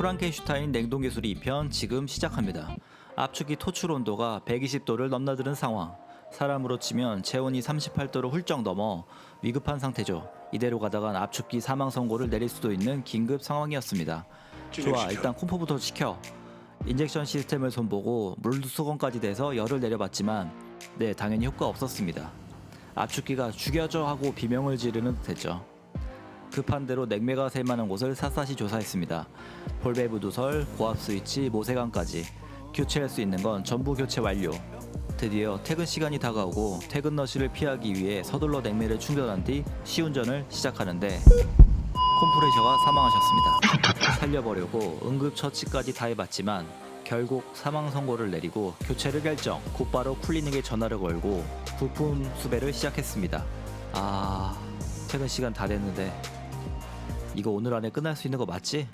프랑켄슈타인 냉동 기술이 2편 지금 시작합니다. 압축기 토출 온도가 120도를 넘나드는 상황. 사람으로 치면 체온이 38도를 훌쩍 넘어 위급한 상태죠. 이대로 가다간 압축기 사망 선고를 내릴 수도 있는 긴급 상황이었습니다. 좋아, 일단 콤포부터 시켜. 인젝션 시스템을 손보고 물수건까지 대서 열을 내려봤지만 네, 당연히 효과 없었습니다. 압축기가 죽여줘 하고 비명을 지르는 듯했죠. 급한 대로 냉매가 셀 만한 곳을 샅샅이 조사했습니다. 볼베브 두설, 고압 스위치, 모세관까지 교체할 수 있는 건 전부 교체 완료. 드디어 퇴근 시간이 다가오고 퇴근 러시를 피하기 위해 서둘러 냉매를 충전한 뒤 시운전을 시작하는데 콤프레셔가 사망하셨습니다. 살려보려고 응급처치까지 다 해봤지만 결국 사망 선고를 내리고 교체를 결정. 곧바로 클리닉에 전화를 걸고 부품 수배를 시작했습니다. 아 퇴근 시간 다 됐는데 이거 오늘 안에 끝날 수 있는 거 맞지?